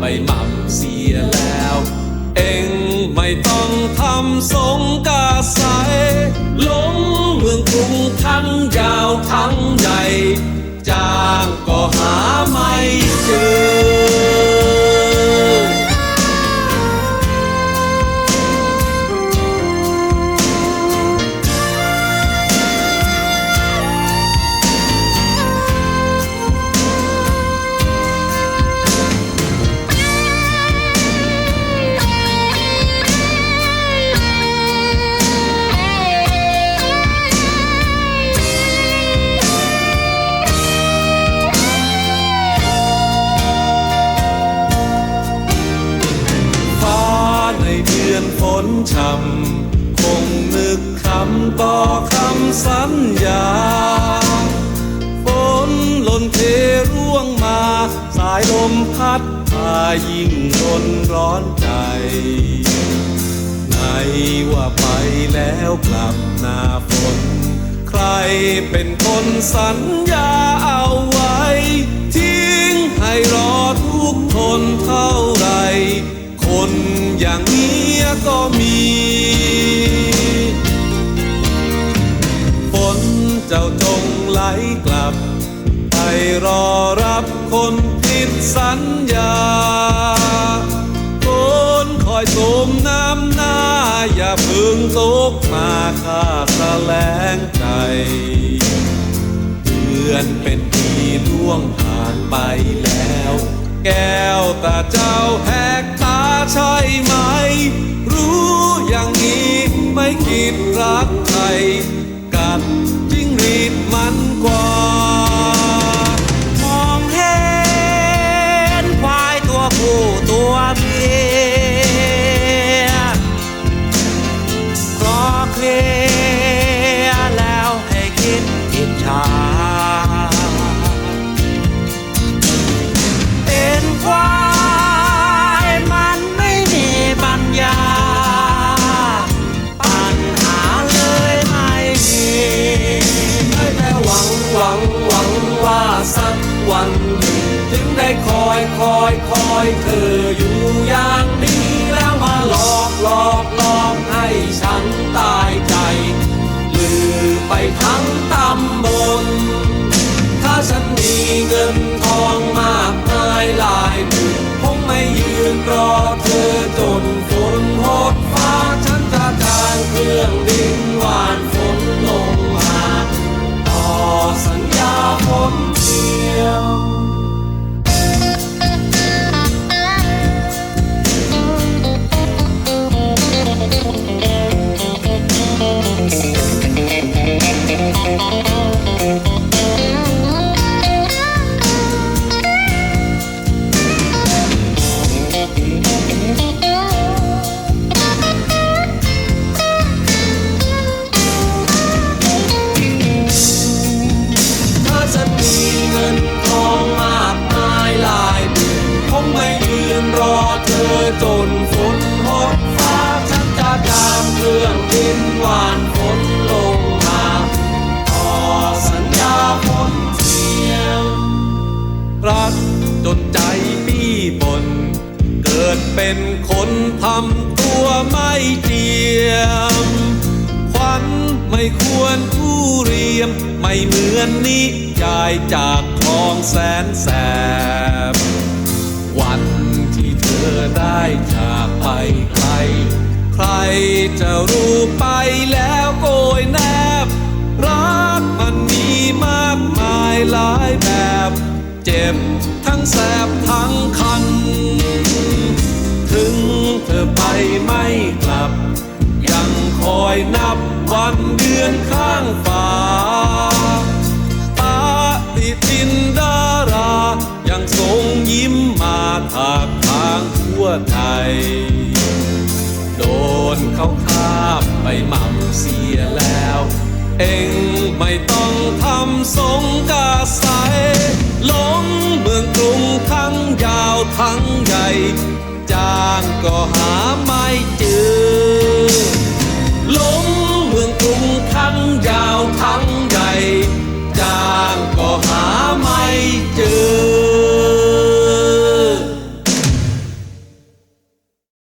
ไปห ฝนช่ำคงนึกคำต่อคำสัญญา ฝนหล่นเทร่วงมา สายลมพัดพายิ่งรนร้อนใจ ไหนว่าไปแล้วกลับหน้าฝน ใครเป็นคนสัญญาเอาไว้ ทิ้งให้รอทุกทนเท่า ก็มี ฝนเจ้าจงไหลกลับ ไปรอรับคนผิดสัญญาคนคอยสมน้ำหน้า อย่าพึงตกมาค่าแสลงใจ เดือนเป็นปีล่วงผ่านไปแล้ว แก้วตาเจ้า อยคอยคอยเธอ Música เป็นคนทำตัวไม่เจียมควันไม่ควรผู้เรียม ไม่เหมือนนิยายจากคลองแสนแสบ วันที่เธอได้จากไปไกลใครจะรู้ไปแล้วโกยแนบ รักมันมีมากมายหลายแบบ เจ็บทั้งแสบทั้งคัน เขาคาบไปหม่ำเสียแล้ว เองไม่ต้องทำสงกาใสหลงเมืองกรุงทั้งยาวทั้งใหญ่ จางก็หาไม่เจอ